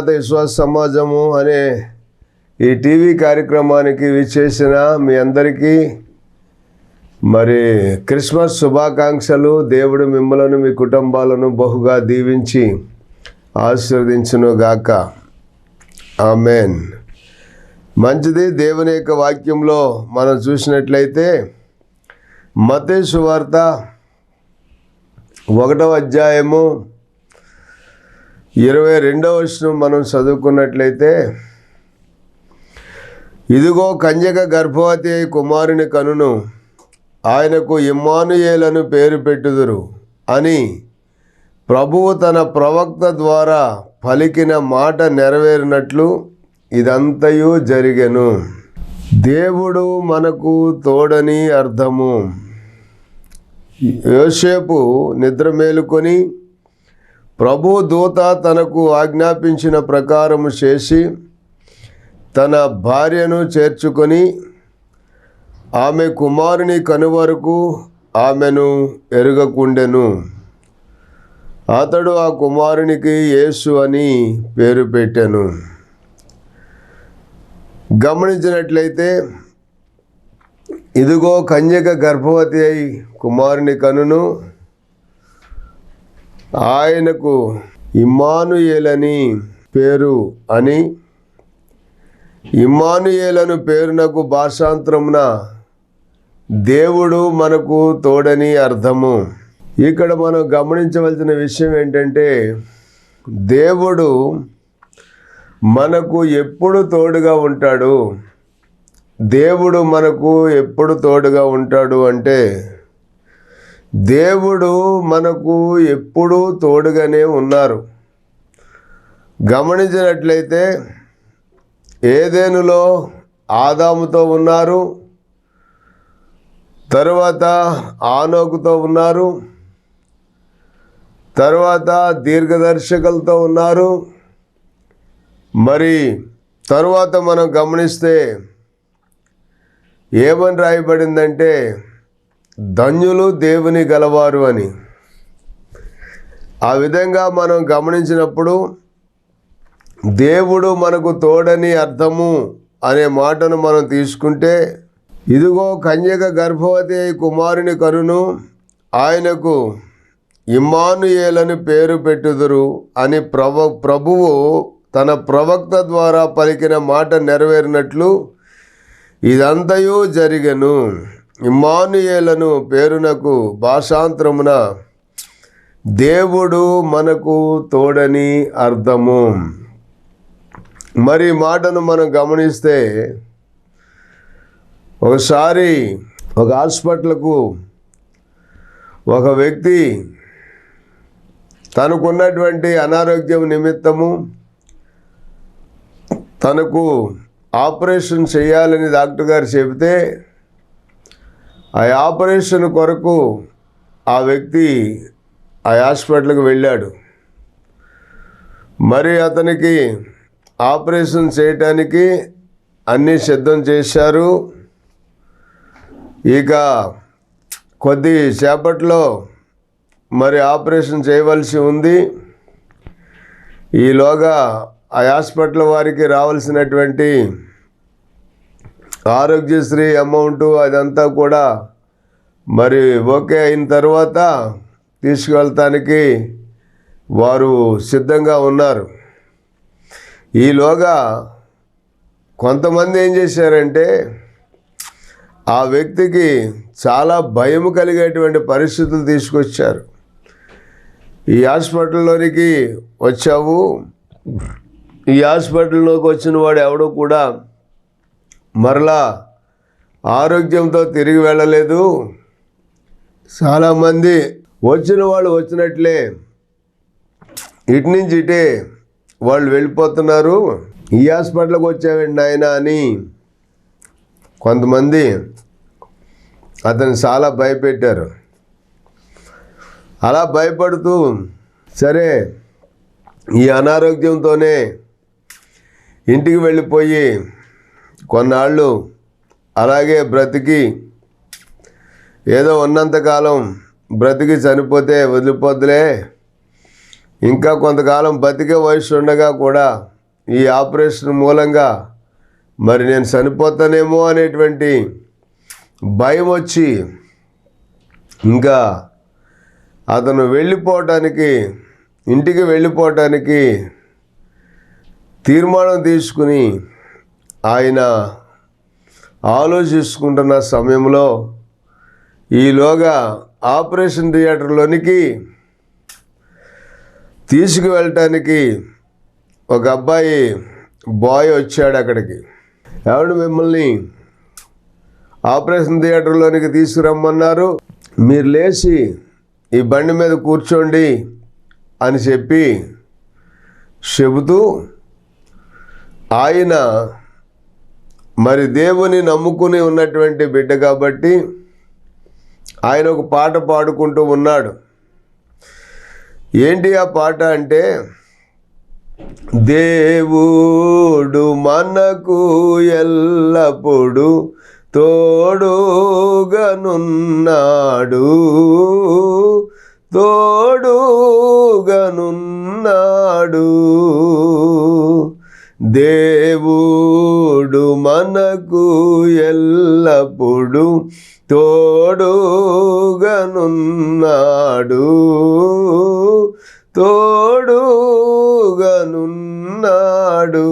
ప్రభునందు విశ్వాస సమాజము అనే ఈ టీవీ కార్యక్రమానికి విచ్చేసిన మీ అందరికీ మరి క్రిస్మస్ శుభాకాంక్షలు. దేవుడు మిమ్మలను మీ కుటుంబాలను బహుగా దీవించి ఆశీర్వదించునుగాక. ఆమెన్. మంచిది దేవుని యొక్క వాక్యంలో మనం చూసినట్లయితే మతే సువార్త ఒకటవ అధ్యాయము ఇరవై రెండవ వచనం మనం చదువుకున్నట్లయితే ఇదిగో కన్యక గర్భవతి అయి కుమారుని కనును ఆయనకు ఇమ్మానుయేలను పేరు పెట్టుదురు. అని ప్రభువు తన ప్రవక్త ద్వారా పలికిన మాట నెరవేరినట్లు ఇదంతయు జరిగెను. దేవుడు మనకు తోడని అర్థము. యోసేపు నిద్ర మేలుకొని ప్రభు దూత తనకు ఆజ్ఞాపించిన ప్రకారము చేసి తన భార్యను చేర్చుకొని ఆమె కుమారుని కనువరకు ఆమెను ఎరుగకుండెను. అతడు ఆ కుమారునికి యేసు అని పేరు పెట్టాను. గమనించినట్లయితే ఇదిగో కన్యక గర్భవతి అయి కుమారుని కనును ఆయనకు ఇమానుయేలని పేరు అని ఇమానుయేలను పేరునకు భాషాంతరమున దేవుడు మనకు తోడని అర్థము. ఇక్కడ మనం గమనించవలసిన విషయం ఏంటంటే దేవుడు మనకు ఎప్పుడు తోడుగా ఉంటాడు? దేవుడు మనకు ఎప్పుడు తోడుగా ఉంటాడు అంటే దేవుడు మనకు ఎప్పుడూ తోడుగానే ఉన్నారు. గమనించినట్లయితే ఏదేనులో ఆదాముతో ఉన్నారు తరువాత ఆనోకుతో ఉన్నారు తరువాత దీర్ఘదర్శకులతో ఉన్నారు. మరి తరువాత మనం గమనిస్తే ఏమని రాయబడిందంటే ధన్యులు దేవుని గలవారు అని. ఆ విధంగా మనం గమనించినప్పుడు దేవుడు మనకు తోడని అర్థము అనే మాటను మనం తీసుకుంటే ఇదిగో కన్యక గర్భవతి అయి కుమారుని కరును ఆయనకు ఇమ్మానుయేలని పేరు పెట్టుదురు అని ప్రవ ప్రభువు తన ప్రవక్త ద్వారా పలికిన మాట నెరవేరినట్లు ఇదంతయూ జరిగను. ఇమ్మానుయేలను పేరునకు భాషాంతరమున దేవుడు మనకు తోడని అర్థము. మరి మాటను మనం గమనిస్తే ఒకసారి ఒక హాస్పిటల్కు ఒక వ్యక్తి తనకున్నటువంటి అనారోగ్యం నిమిత్తము తనకు ఆపరేషన్ చేయాలని డాక్టర్ గారు చెబితే ఆ ఆపరేషన్ కొరకు ఆ వ్యక్తి ఆ హాస్పిటల్కి వెళ్ళాడు. మరి అతనికి ఆపరేషన్ చేయటానికి అన్నీ సిద్ధం చేశారు. ఇక కొద్ది సేపట్లో మరి ఆపరేషన్ చేయవలసి ఉంది. ఈలోగా ఆ హాస్పిటల్ వారికి రావాల్సినటువంటి ఆరోగ్యశ్రీ అమౌంట్ అదంతా కూడా మరి ఓకే అయిన తర్వాత తీసుకువెళ్తానికి వారు సిద్ధంగా ఉన్నారు. ఈలోగా కొంతమంది ఏం చేశారంటే ఆ వ్యక్తికి చాలా భయం కలిగేటువంటి పరిస్థితులు తీసుకొచ్చారు. ఈ హాస్పిటల్లోనికి వచ్చావు. ఈ హాస్పిటల్లోకి వచ్చిన వాడు ఎవడో కూడా మరలా ఆరోగ్యంతో తిరిగి వెళ్ళలేదు. చాలామంది వచ్చిన వాళ్ళు వచ్చినట్లే ఇటు నుంచి ఇటే వాళ్ళు వెళ్ళిపోతున్నారు. ఈ హాస్పిటల్కి వచ్చావండి ఆయన అని కొంతమంది అతను చాలా భయపెట్టారు. అలా భయపడుతూ సరే ఈ అనారోగ్యంతోనే ఇంటికి వెళ్ళిపోయి కొన్నాళ్ళు అలాగే బ్రతికి ఏదో ఉన్నంతకాలం బ్రతికి చనిపోతే వదిలిపోద్దులే. ఇంకా కొంతకాలం బతికే వయసు ఉండగా కూడా ఈ ఆపరేషన్ మూలంగా మరి నేను చనిపోతానేమో అనేటువంటి భయం వచ్చి ఇంకా అతను వెళ్ళిపోవటానికి ఇంటికి వెళ్ళిపోవటానికి తీర్మానం తీసుకుని ఆయన ఆలోచిస్తుకుంటున్న సమయంలో ఈలోగా ఆపరేషన్ థియేటర్లోనికి తీసుకువెళ్ళటానికి ఒక అబ్బాయి బాయ్ వచ్చాడు అక్కడికి. ఎవడు మిమ్మల్ని ఆపరేషన్ థియేటర్లోనికి తీసుకురమ్మన్నారు? మీరు లేచి ఈ బండి మీద కూర్చోండి అని చెప్పి చెబుతూ ఆయన మరి దేవుని నమ్ముకుని ఉన్నటువంటి బిడ్డ కాబట్టి ఆయన ఒక పాట పాడుకుంటూ ఉన్నాడు. ఏంటి ఆ పాట అంటే దేవుడు మనకు ఎల్లప్పుడు తోడుగనున్నాడు. తోడుగనున్నాడు. దేవుడు మనకు ఎల్లప్పుడు తోడుగనున్నాడు. తోడుగనున్నాడు.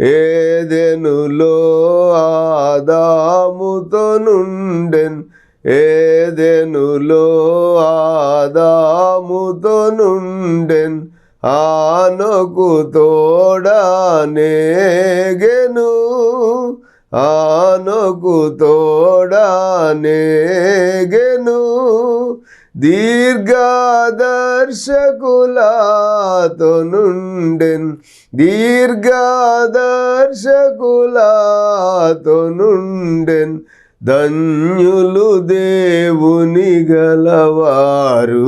ఏదెనులో ఆదాముతో నుండెన్ ఏదెనులో ఆదాముతో నుండెన్ ఆనకు తోడానేగెను ఆనకు తోడానేగెను దీర్ఘదర్శకులాతో నుండెన్ దీర్ఘదర్శకులాతో నుండెన్ ధన్యులు దేవుని గలవారు.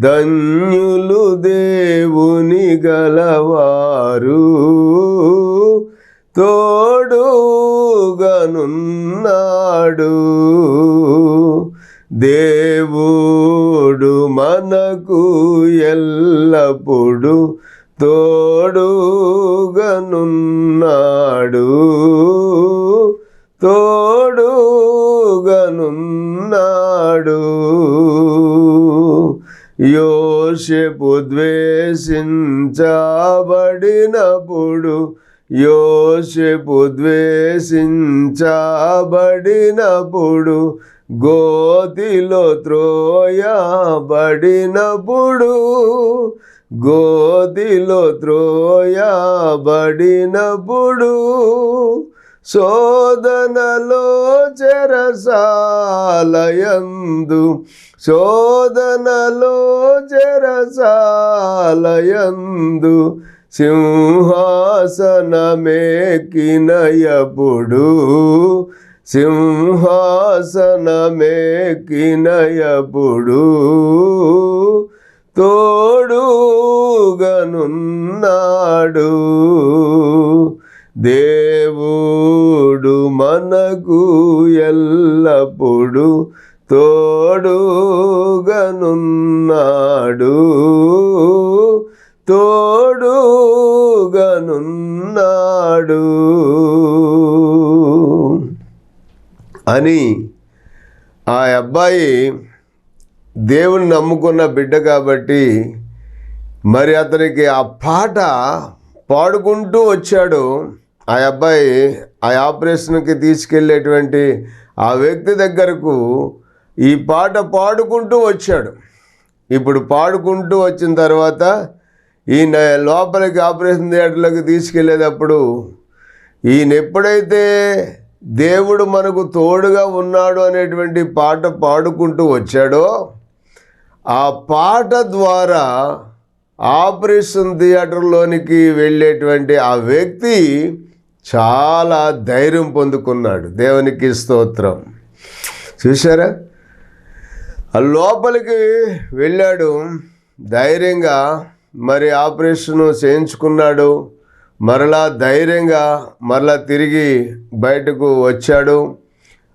ధన్యులు దేవుని గలవారు. తోడుగనున్నాడు. దేవుడు మనకు ఎల్లప్పుడు తోడుగనున్నాడు. తోడుగనున్నాడు. యోషపు ద్వేషించబడినప్పుడు యోషపు ద్వేషించబడినప్పుడు గోతిలో త్రోయబడినప్పుడు గోతిలో త్రోయబడినప్పుడు శోధనలో చెరసాలయందు శోధనలో చెరసాలయందు సింహాసనమేకినయపుడు సింహాసనమేకినయపుడు తోడుగనున్నాడు. దే దేవుడు మనకు ఎల్లప్పుడు తోడుగనున్నాడు. తోడుగనున్నాడు. అని ఆ అబ్బాయి దేవుని నమ్ముకున్న బిడ్డ కాబట్టి మరి అతనికి ఆ పాట పాడుకుంటూ వచ్చాడు. ఆ అబ్బాయి ఆ ఆపరేషన్కి తీసుకెళ్ళేటువంటి ఆ వ్యక్తి దగ్గరకు ఈ పాట పాడుకుంటూ వచ్చాడు. ఇప్పుడు పాడుకుంటూ వచ్చిన తర్వాత ఈయన లోపలికి ఆపరేషన్ థియేటర్లోకి తీసుకెళ్ళేటప్పుడు ఈయన ఎప్పుడైతే దేవుడు మనకు తోడుగా ఉన్నాడు అనేటువంటి పాట పాడుకుంటూ వచ్చాడో ఆ పాట ద్వారా ఆపరేషన్ థియేటర్లోనికి వెళ్ళేటువంటి ఆ వ్యక్తి చాలా ధైర్యం పొందుకున్నాడు. దేవునికి స్తోత్రం. చూసారా ఆ లోపలికి వెళ్ళాడు. ధైర్యంగా మరి ఆపరేషన్ చేయించుకున్నాడు. మరలా ధైర్యంగా మరలా తిరిగి బయటకు వచ్చాడు.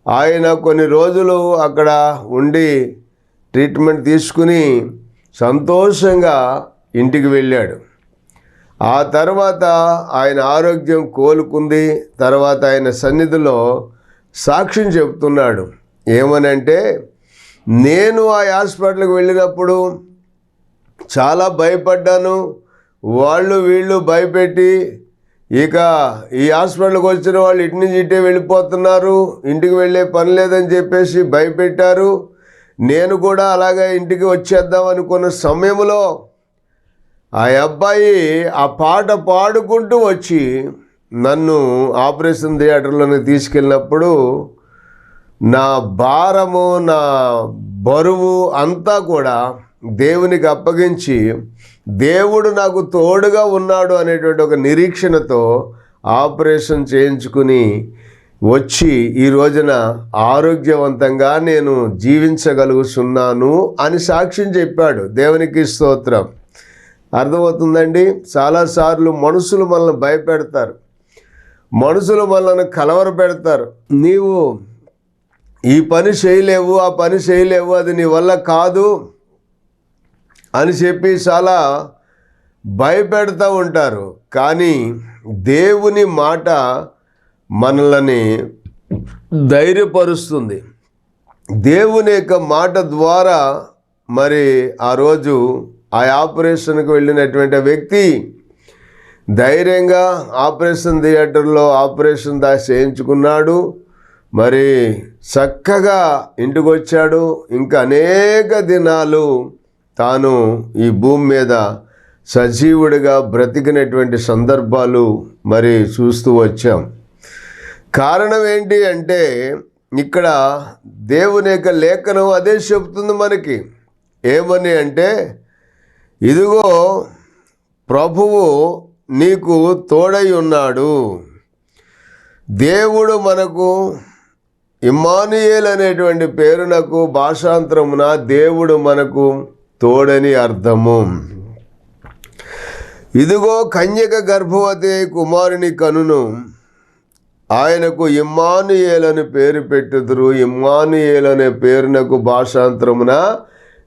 ఆయన కొన్ని రోజులు అక్కడ ఉండి ట్రీట్మెంట్ తీసుకుని సంతోషంగా ఇంటికి వెళ్ళాడు. ఆ తర్వాత ఆయన ఆరోగ్యం కోలుకుంది తర్వాత ఆయన సన్నిధిలో సాక్ష్యం చెప్తున్నాడు ఏమనంటే నేను ఆ హాస్పిటల్కి వెళ్ళినప్పుడు చాలా భయపడ్డాను. వాళ్ళు వీళ్ళు భయపెట్టి ఇక ఈ హాస్పిటల్కి వచ్చిన వాళ్ళు ఇటు నుంచి ఇటే వెళ్ళిపోతున్నారు ఇంటికి వెళ్ళే పని లేదని చెప్పేసి భయపెట్టారు. నేను కూడా అలాగే ఇంటికి వచ్చేద్దాం అనుకున్న సమయంలో ఆ అబ్బాయి ఆ పాట పాడుకుంటూ వచ్చి నన్ను ఆపరేషన్ థియేటర్లోని తీసుకెళ్ళినప్పుడు నా భారము నా బరువు అంతా కూడా దేవునికి అప్పగించి దేవుడు నాకు తోడుగా ఉన్నాడు అనేటువంటి ఒక నిరీక్షణతో ఆపరేషన్ చేయించుకుని వచ్చి ఈ రోజున ఆరోగ్యవంతంగా నేను జీవించగలుగుతున్నాను అని సాక్ష్యం చెప్పాడు. దేవునికి స్తోత్రం. అర్థమవుతుందండి? చాలాసార్లు మనుషులు మనల్ని భయపెడతారు. మనుషులు మనల్ని కలవర పెడతారు నీవు ఈ పని చేయలేవు ఆ పని చేయలేవు అది నీ వల్ల కాదు అని చెప్పి చాలా భయపెడతా ఉంటారు. కానీ దేవుని మాట మనల్ని ధైర్యపరుస్తుంది. దేవుని యొక్క మాట ద్వారా మరి ఆ రోజు ఆ ఆపరేషన్కు వెళ్ళినటువంటి వ్యక్తి ధైర్యంగా ఆపరేషన్ థియేటర్లో ఆపరేషన్ దా చేయించుకున్నాడు. మరి చక్కగా ఇంటికి వచ్చాడు ఇంకా అనేక దినాలు తాను ఈ భూమి మీద సజీవుడిగా బ్రతికినటువంటి సందర్భాలు మరి చూస్తూ వచ్చాం. కారణం ఏంటి అంటే ఇక్కడ దేవుని యొక్క లేఖనం అదే చెబుతుంది మనకి. ఏమని అంటే ఇదిగో ప్రభువు నీకు తోడై ఉన్నాడు. దేవుడు మనకు ఇమ్మానుయేల్ అనేటువంటి పేరునకు భాషాంతరమున దేవుడు మనకు తోడని అర్థము. ఇదిగో కన్యక గర్భవతి కుమారుని కనును. ఆయనకు ఇమ్మానుయేల్ అని పేరు పెట్టుదురు. ఇమ్మానుయేల్ అనే పేరునకు భాషాంతరమున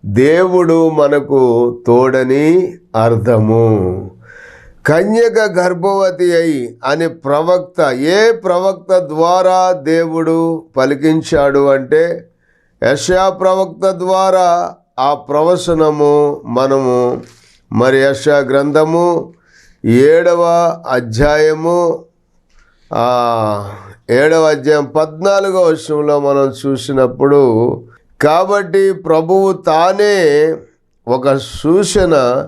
దేవుడు మనకు తోడని అర్థము. కన్యక గర్భవతి అయి అనే ప్రవక్త ఏ ప్రవక్త ద్వారా దేవుడు పలికించాడు అంటే యశా ప్రవక్త ద్వారా ఆ ప్రవచనము మనము మరి యశా గ్రంథము ఏడవ అధ్యాయము ఏడవ అధ్యాయం పద్నాలుగో వర్షంలో మనం చూసినప్పుడు కాబట్టి ప్రభువు తానే ఒక సూచన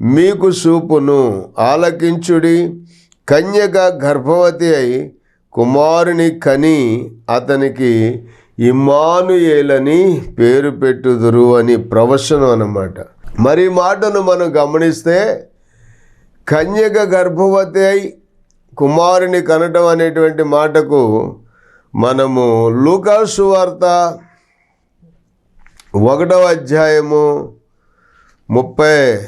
మీకు చూపును. ఆలకించుడి. కన్యక గర్భవతి అయి కుమారుని కని అతనికి ఇమానుయేలని పేరు పెట్టుదురు అని ప్రవచనం అన్నమాట. మరి మాటను మనం గమనిస్తే కన్యక గర్భవతి అయి కుమారుని కనటం అనేటువంటి మాటకు మనము లూకాసు వార్త ఒకటవ అధ్యాయము ముప్పై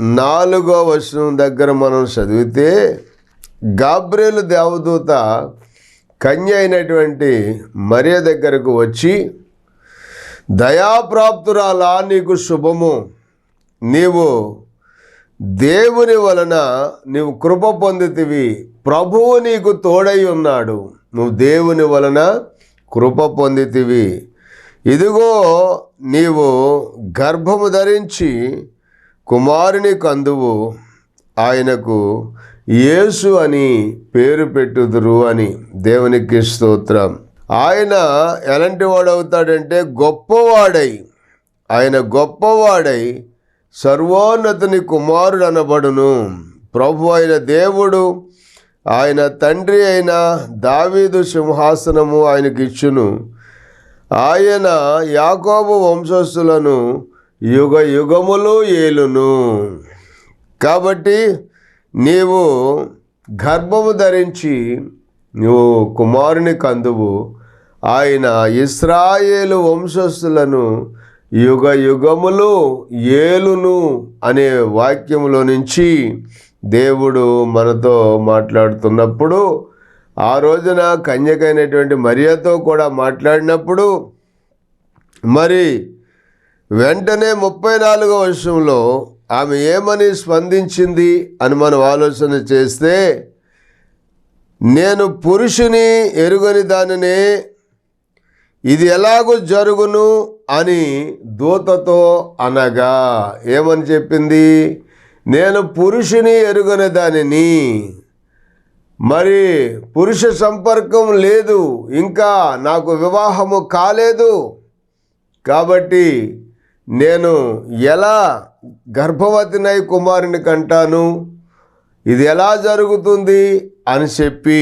నాలుగో వచనం దగ్గర మనం చదివితే గాబ్రేలు దేవదూత కన్య అయినటువంటి మరియ దగ్గరకు వచ్చి దయాప్రాప్తురాలా నీకు శుభము. నీవు దేవుని వలన నీవు కృప పొందితివి. ప్రభువు నీకు తోడై ఉన్నాడు. నువ్వు దేవుని వలన కృప పొందితివి. ఇదిగో నీవు గర్భము ధరించి కుమారుని కందువు ఆయనకు యేసు అని పేరు పెట్టుదురు అని దేవునికి స్తోత్రం. ఆయన ఎలాంటి వాడవుతాడంటే గొప్పవాడై ఆయన గొప్పవాడై సర్వోన్నతుని కుమారుడు అనబడును. ప్రభు అయిన దేవుడు ఆయన తండ్రి అయిన దావీదు సింహాసనము ఆయనకి ఇచ్చును ఆయన యాకోబు వంశస్థులను యుగ యుగములు ఏలును. కాబట్టి నీవు గర్భము ధరించి నువ్వు కుమారుని కందువు. ఆయన ఇస్రాయేలు వంశస్థులను యుగ యుగములు ఏలును అనే వాక్యములో నుంచి దేవుడు మనతో మాట్లాడుతున్నప్పుడు ఆ రోజున కన్యకైనటువంటి మరియతో కూడా మాట్లాడినప్పుడు మరి వెంటనే ముప్పై నాలుగో వర్షంలో ఆమె ఏమని స్పందించింది అని మనం ఆలోచన చేస్తే నేను పురుషుని ఎరుగని దానినే ఇది ఎలాగో జరుగును అని దూతతో అనగా ఏమని చెప్పింది? నేను పురుషుని ఎరుగని దానిని మరి పురుష సంపర్కం లేదు ఇంకా నాకు వివాహము కాలేదు. కాబట్టి నేను ఎలా గర్భవతినై కుమారుని కంటాను? ఇది ఎలా జరుగుతుంది? అని చెప్పి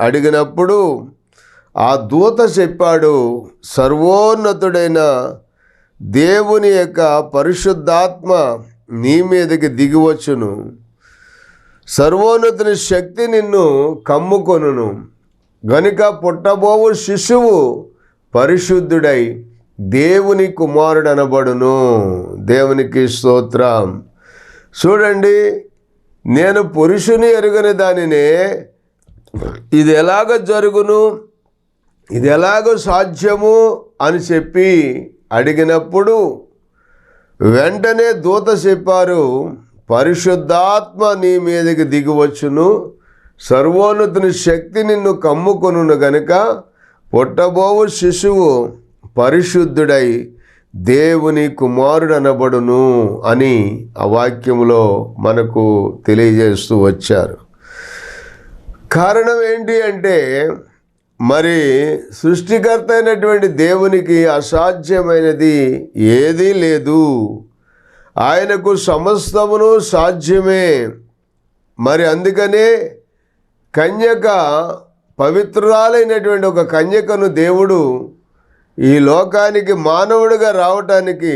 అడిగినప్పుడు ఆ దూత చెప్పాడు సర్వోన్నతుడైన దేవుని యొక్క పరిశుద్ధాత్మ నీ మీదకి దిగివచ్చును సర్వోన్నతుని శక్తి నిన్ను కమ్ముకొనును. గనుక పుట్టబోవు శిశువు పరిశుద్ధుడై దేవుని కుమారుడనబడును. దేవునికి స్తోత్రం. చూడండి నేను పురుషుని ఎరుగని దానినే ఇది ఎలాగ జరుగును? ఇది ఎలాగ సాధ్యము అని చెప్పి అడిగినప్పుడు వెంటనే దూత చెప్పారు పరిశుద్ధాత్మ నీ మీదకి దిగివచ్చును సర్వోన్నతుని శక్తి నిన్ను కమ్ముకొనును గనుక. పుట్టబోవు శిశువు పరిశుద్ధుడై దేవుని కుమారుడనబడును అని ఆ వాక్యములో మనకు తెలియజేస్తూ వచ్చారు. కారణం ఏంటి అంటే మరి సృష్టికర్త అయినటువంటి దేవునికి అసాధ్యమైనది ఏదీ లేదు. ఆయనకు సమస్తమును సాధ్యమే. మరి అందుకనే కన్యక పవిత్రురాలైనటువంటి ఒక కన్యకను దేవుడు ఈ లోకానికి మానవుడిగా రావటానికి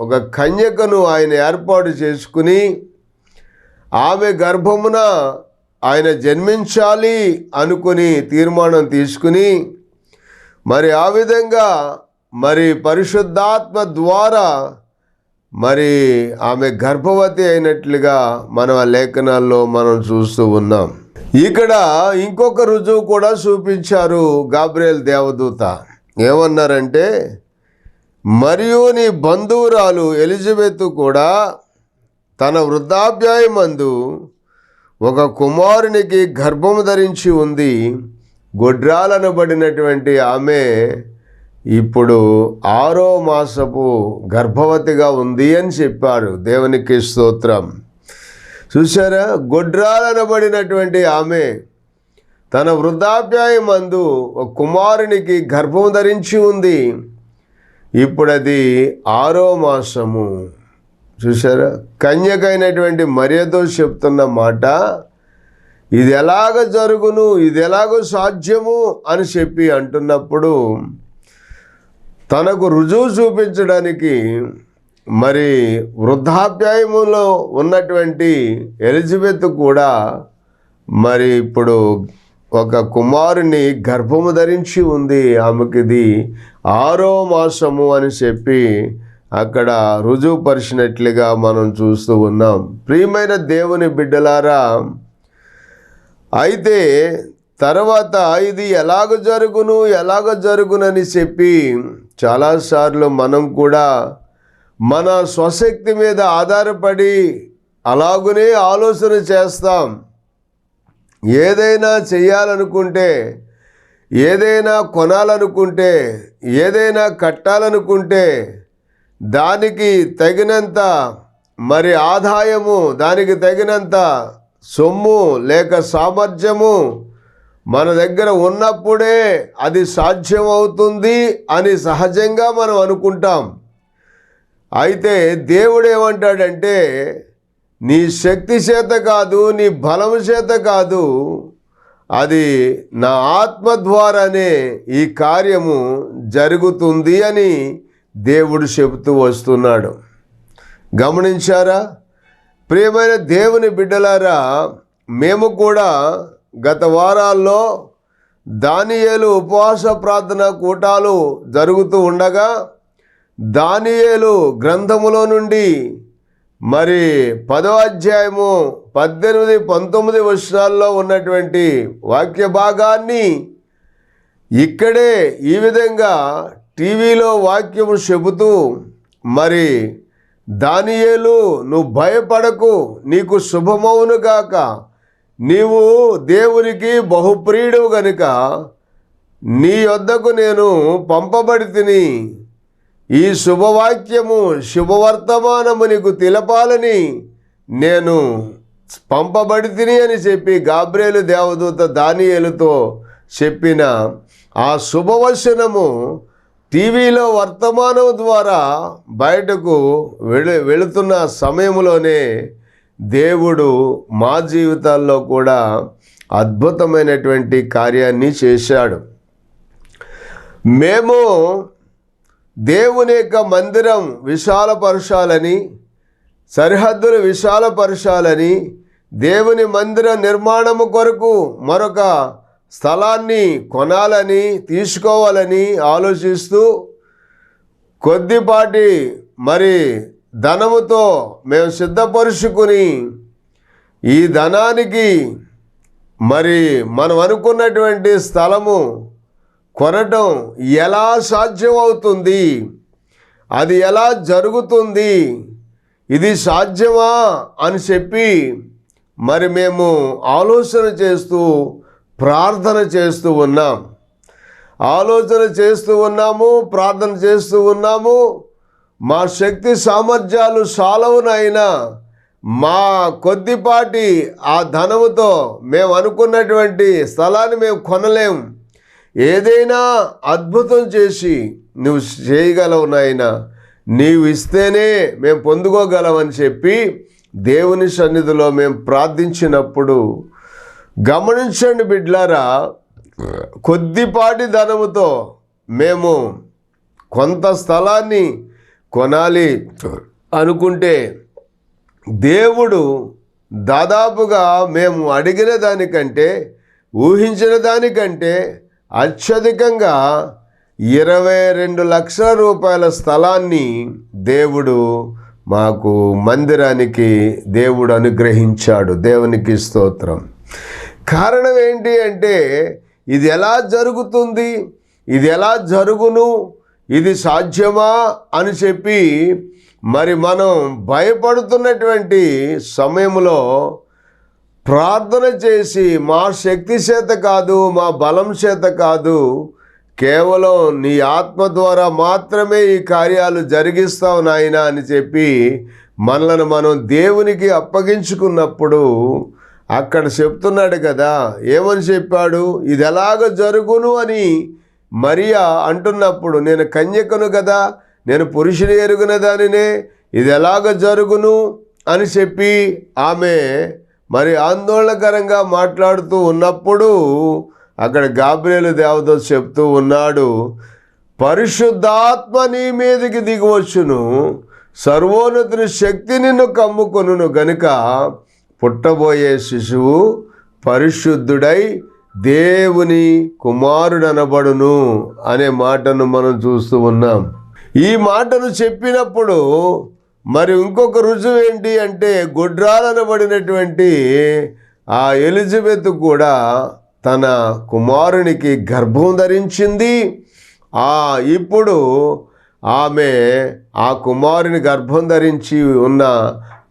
ఒక కన్యకను ఆయన ఏర్పాటు చేసుకుని ఆమె గర్భమున ఆయన జన్మించాలి అనుకుని తీర్మానం తీసుకుని మరి ఆ విధంగా మరి పరిశుద్ధాత్మ ద్వారా మరి ఆమె గర్భవతి అయినట్లుగా మనం ఆ లేఖనాల్లో మనం చూస్తూ ఉన్నాం. ఇక్కడ ఇంకొక రుజువు కూడా చూపించారు గాబ్రియల్ దేవదూత. ఏమన్నారంటే మరియు నీ బంధువురాలు ఎలిజబెత్ కూడా తన వృద్ధాప్యాయమందు ఒక కుమారునికి గర్భము ధరించి ఉంది. గొడ్రాలనబడినటువంటి ఆమె ఇప్పుడు ఆరో మాసపు గర్భవతిగా ఉంది అని చెప్పారు దేవునికి స్తోత్రం. చూసారా గొడ్రాలనబడినటువంటి ఆమె తన వృద్ధాప్యాయమందు ఒక కుమారునికి గర్భం ధరించి ఉంది. ఇప్పుడు అది ఆరో మాసము. చూసారా కన్యకైనటువంటి మర్యాదో చెప్తున్న మాట ఇది ఎలాగ జరుగును? ఇది ఎలాగో సాధ్యము? అని చెప్పి అంటున్నప్పుడు తనకు రుజువు చూపించడానికి మరి వృద్ధాప్యాయములో ఉన్నటువంటి ఎలిజబెత్ కూడా మరి ఇప్పుడు ఒక కుమారుని గర్భము ధరించి ఉంది. ఆమెకిది ఆరో మాసము అని చెప్పి అక్కడ రుజువుపరిచినట్లుగా మనం చూస్తూ ఉన్నాం. ప్రియమైన దేవుని బిడ్డలారా అయితే తర్వాత ఇది ఎలాగ జరుగును ఎలాగ జరుగునని చెప్పి చాలాసార్లు మనం కూడా మన స్వశక్తి మీద ఆధారపడి అలాగునే ఆలోచన చేస్తాం. ఏదైనా చేయాలనుకుంటే ఏదైనా కొనాలనుకుంటే ఏదైనా కట్టాలనుకుంటే దానికి తగినంత మరి ఆదాయము దానికి తగినంత సొమ్ము లేక సామర్థ్యము మన దగ్గర ఉన్నప్పుడే అది సాధ్యం అవుతుంది అని సహజంగా మనం అనుకుంటాం. అయితే దేవుడు ఏమంటాడంటే నీ శక్తి చేత కాదు నీ బలము చేత కాదు అది నా ఆత్మ ద్వారానే ఈ కార్యము జరుగుతుంది అని దేవుడు చెబుతూ వస్తున్నాడు. గమనించారా? ప్రియమైన దేవుని బిడ్డలారా మేము కూడా గత వారాల్లో దానియేలు ఉపవాస ప్రార్థన కూటాలు జరుగుతూ ఉండగా దానియేలు గ్రంథములో నుండి మరి పదో అధ్యాయము పద్దెనిమిది పంతొమ్మిది వర్షాల్లో ఉన్నటువంటి వాక్య భాగాన్ని ఇక్కడే ఈ విధంగా టీవీలో వాక్యము చెబుతూ మరి దానియేలు నువ్వు భయపడకు నీకు శుభమవును గాక. నీవు దేవునికి బహుప్రియుడు గనుక నీ యొద్దకు నేను పంపబడి తిని ఈ శుభవాక్యము శుభవర్తమానము నీకు తెలపాలని నేను పంపబడి తిని అని చెప్పి గాబ్రేలు దేవదూత దానియేలుతో చెప్పిన ఆ శుభవచనము టీవీలో వర్తమానం ద్వారా బయటకు వెళు వెళుతున్న సమయంలోనే దేవుడు మా జీవితాల్లో కూడా అద్భుతమైనటువంటి కార్యాన్ని చేశాడు. మేము దేవుని యొక్క మందిరం విశాలపరచాలని సరిహద్దులు విశాలపరచాలని దేవుని మందిర నిర్మాణము కొరకు మరొక స్థలాన్ని కొనాలని తీసుకోవాలని ఆలోచిస్తూ కొద్దిపాటి మరి ధనముతో మేము సిద్ధపరుచుకుని ఈ ధనానికి మరి మనం అనుకున్నటువంటి స్థలము కొనటం ఎలా సాధ్యమవుతుంది? అది ఎలా జరుగుతుంది? ఇది సాధ్యమా అని చెప్పి మరి మేము ఆలోచన చేస్తూ ప్రార్థన చేస్తూ ఉన్నాం. ఆలోచన చేస్తూ ఉన్నాము ప్రార్థన చేస్తూ ఉన్నాము. మా శక్తి సామర్థ్యాలు సాలవునైనా మా కొద్దిపాటి ఆ ధనముతో మేము అనుకున్నటువంటి స్థలాన్ని మేము కొనలేము ఏదైనా అద్భుతం చేసి నువ్వు చేయగలవు నాయన. నీవు ఇస్తేనే మేము పొందుకోగలమని చెప్పి దేవుని సన్నిధిలో మేము ప్రార్థించినప్పుడు గమనించండి బిడ్లారా కొద్దిపాటి ధనముతో మేము కొంత స్థలాన్ని కొనాలి అనుకుంటే దేవుడు దాదాపుగా మేము అడిగిన దానికంటే ఊహించిన దానికంటే అత్యధికంగా ఇరవై రెండు లక్షల రూపాయల స్థలాన్ని దేవుడు మాకు మందిరానికి దేవుడు అనుగ్రహించాడు. దేవునికి స్తోత్రం. కారణం ఏంటి అంటే ఇది ఎలా జరుగుతుంది? ఇది ఎలా జరుగును? ఇది సాధ్యమా అని చెప్పి మరి మనం భయపడుతున్నటువంటి సమయంలో ప్రార్థన చేసి మా శక్తి చేత కాదు మా బలం చేత కాదు కేవలం నీ ఆత్మ ద్వారా మాత్రమే ఈ కార్యాలు జరిగిస్తావు నాయన అని చెప్పి మనలను మనం దేవునికి అప్పగించుకున్నప్పుడు అక్కడ చెప్తున్నాడు కదా ఏమని చెప్పాడు? ఇది ఎలాగ జరుగును అని మరియా అంటున్నప్పుడు నేను కన్యకను కదా నేను పురుషుని ఎరుగున దానినే ఇది ఎలాగ జరుగును? అని చెప్పి ఆమె మరి ఆందోళనకరంగా మాట్లాడుతూ ఉన్నప్పుడు అక్కడ గాబ్రేలు దేవత చెప్తూ ఉన్నాడు పరిశుద్ధాత్మ నీ మీదకి దిగివచ్చును సర్వోన్నతుని శక్తి నిన్ను కమ్ముకొను గనుక పుట్టబోయే శిశువు పరిశుద్ధుడై దేవుని కుమారుడనబడును అనే మాటను మనం చూస్తూ ఉన్నాం. ఈ మాటను చెప్పినప్పుడు మరి ఇంకొక రుజువు ఏంటి అంటే గుడ్రాలనబడినటువంటి ఆ ఎలిజబెత్ కూడా తన కుమారునికి గర్భం ధరించింది. ఆ ఇప్పుడు ఆమె ఆ కుమారుని గర్భం ధరించి ఉన్న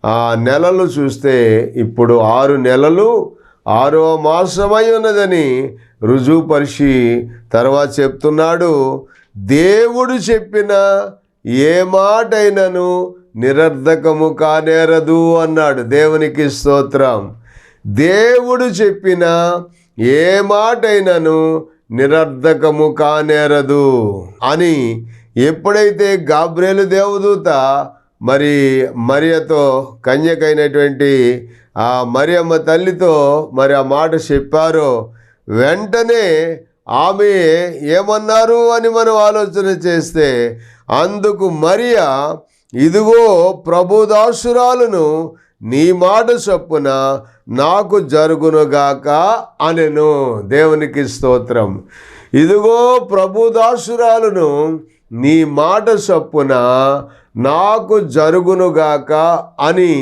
ఆ నెలలు చూస్తే ఇప్పుడు ఆరు నెలలు. ఆరో మాసమై ఉన్నదని రుజువుపరిచి తర్వాత చెప్తున్నాడు దేవుడు చెప్పిన ఏ మాటైనను నిరర్ధకము కానేరదు అన్నాడు దేవునికి స్తోత్రం. దేవుడు చెప్పిన ఏ మాటైనను నిరర్ధకము కానేరదు అని ఎప్పుడైతే గాబ్రేలు దేవదూత మరి మరియతో కన్యకైనటువంటి ఆ మరియమ్మ తల్లితో మరి ఆ మాట చెప్పారో. వెంటనే ఆమె ఏమన్నారు అని మనం ఆలోచన చేస్తే అందుకు మరియా ఇదిగో ప్రభుదాసురాలను నీ మాట చొప్పున నాకు జరుగునుగాక అనెను. దేవునికి స్తోత్రం. ఇదిగో ప్రభుదాసురాలను నీ మాట చొప్పున నాకు జరుగునుగాక అని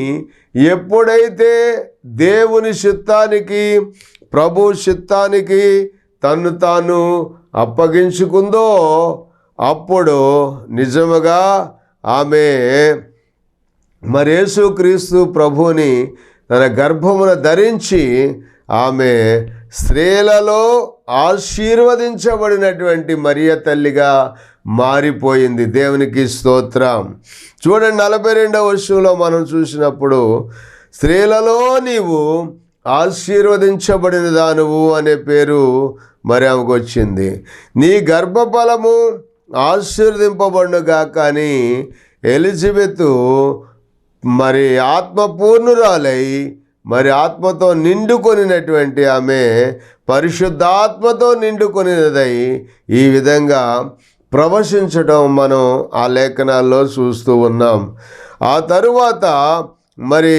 ఎప్పుడైతే దేవుని చిత్తానికి ప్రభు చిత్తానికి తను తాను అప్పగించుకుందో అప్పుడు నిజముగా ఆమె మరి యేసుక్రీస్తు ప్రభువుని తన గర్భమున ధరించి ఆమె స్త్రీలలో ఆశీర్వదించబడినటువంటి మరియ తల్లిగా మారిపోయింది. దేవునికి స్తోత్రం. చూడండి నలభై రెండవ వర్షంలో మనం చూసినప్పుడు స్త్రీలలో నీవు ఆశీర్వదించబడిన దానువు అనే పేరు మరి ఆమెకు వచ్చింది. నీ గర్భఫలము ఆశీర్వదింపబడుగా కానీ ఎలిజబెత్ మరి ఆత్మపూర్ణురాలై మరి ఆత్మతో నిండుకొనినటువంటి ఆమె పరిశుద్ధాత్మతో నిండుకొనినదై ఈ విధంగా ప్రవశించడం మనం ఆ లేఖనాల్లో చూస్తూ ఉన్నాం. ఆ తరువాత మరి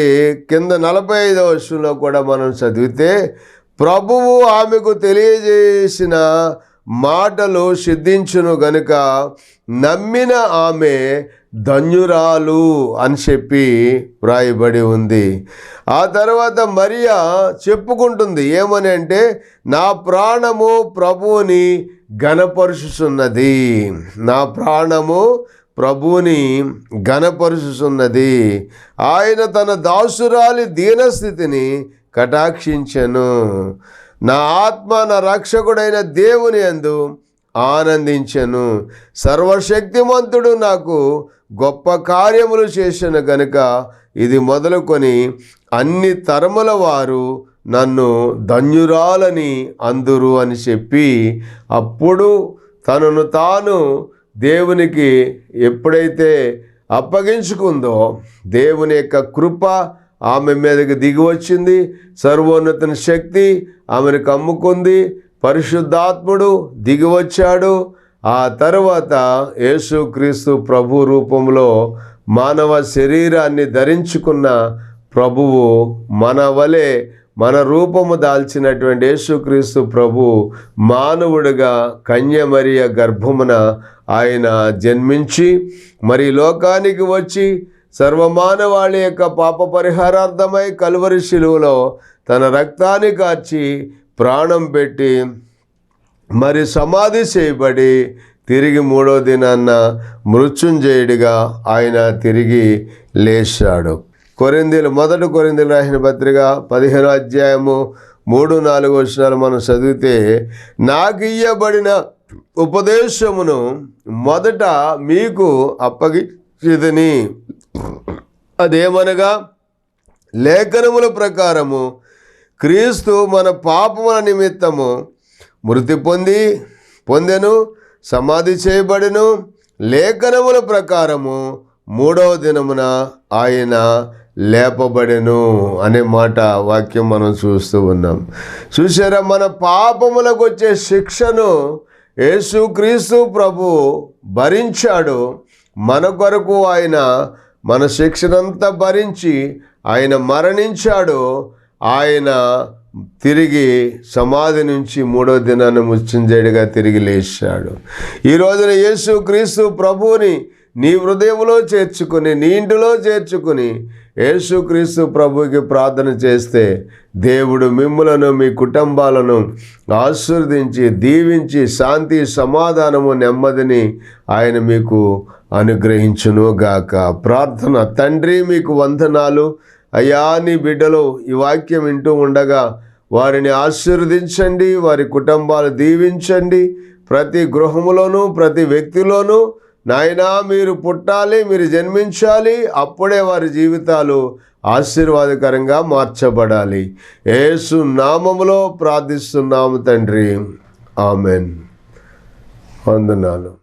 కింద నలభై ఐదవ వర్షంలో కూడా మనం చదివితే ప్రభువు ఆమెకు తెలియజేసిన మాటలు సిద్ధించును గనుక నమ్మిన ఆమె ధన్యురాలు అని చెప్పి వ్రాయబడి ఉంది. ఆ తర్వాత మరియా చెప్పుకుంటుంది. ఏమని అంటే నా ప్రాణము ప్రభువుని గణపరుచుచున్నది నా ప్రాణము ప్రభువుని గణపరుచుచున్నది ఆయన తన దాసురాలి దీనస్థితిని కటాక్షించను. నా ఆత్మ నా రక్షకుడైన దేవుని అందు ఆనందించను. సర్వశక్తిమంతుడు నాకు గొప్ప కార్యములు చేసిన గనుక ఇది మొదలుకొని అన్ని తరముల వారు నన్ను ధన్యురాలని అందురు అని చెప్పి అప్పుడు తనను తాను దేవునికి ఎప్పుడైతే అప్పగించుకుందో దేవుని యొక్క కృప ఆమె మీదకి దిగి వచ్చింది. శక్తి ఆమెను కమ్ముకుంది. పరిశుద్ధాత్ముడు దిగివచ్చాడు ఆ తర్వాత యేసుక్రీస్తు ప్రభు రూపంలో మానవ శరీరాన్ని ధరించుకున్న ప్రభువు మన వలె మన రూపము దాల్చినటువంటి యేసుక్రీస్తు ప్రభు మానవుడిగా కన్యమరియ గర్భమున ఆయన జన్మించి మరి లోకానికి వచ్చి సర్వమానవాళి యొక్క పాప పరిహారార్థమై కలువరి శిలువలో తన రక్తాన్ని కార్చి ప్రాణం పెట్టి మరి సమాధి చేయబడి తిరిగి మూడో దినాన్న మృత్యుంజయుడిగా ఆయన తిరిగి లేచాడు. కొరిందీలు మొదటి కొరిందీలు రాసిన పత్రిక పదిహేను అధ్యాయము మూడు నాలుగు వచనాలు మనం చదివితే నాకు ఇయ్యబడిన ఉపదేశమును మొదట మీకు అప్పగించిదని అదేమనగా లేఖనముల ప్రకారము క్రీస్తు మన పాపముల నిమిత్తము మృతి పొంది పొందెను సమాధి చేయబడెను. లేఖనముల ప్రకారము మూడవ దినమున ఆయన లేపబడెను అనే మాట వాక్యం మనం చూస్తూ ఉన్నాం. చూసారా మన పాపములకు వచ్చే శిక్షను యేసుక్రీస్తు ప్రభు భరించాడు. మన కొరకు ఆయన మన శిక్షనంతా భరించి ఆయన మరణించాడు. ఆయన తిరిగి సమాధి నుంచి మూడో దినాన్ని ముచ్చింజేడిగా తిరిగి లేచాడు. ఈ రోజున యేసు క్రీస్తు ప్రభువుని నీ హృదయంలో చేర్చుకుని నీ ఇంటిలో చేర్చుకుని యేసుక్రీస్తు ప్రభుకి ప్రార్థన చేస్తే దేవుడు మిమ్ములను మీ కుటుంబాలను ఆశీర్వదించి దీవించి శాంతి సమాధానము నెమ్మదిని ఆయన మీకు అనుగ్రహించును గాక ప్రార్థన. తండ్రి మీకు వందనాలు. అయ్యా నీ బిడ్డలు ఈ వాక్యం వింటూ ఉండగా వారిని ఆశీర్వదించండి వారి కుటుంబాలు దీవించండి. ప్రతి గృహములోనూ ప్రతి వ్యక్తిలోనూ నాయనా మీరు పుట్టాలి మీరు జన్మించాలి అప్పుడే వారి జీవితాలు ఆశీర్వాదకరంగా మార్చబడాలి. ఏసు నామములో ప్రార్థిస్తున్నాము తండ్రి. ఆమెన్. వందనాలు.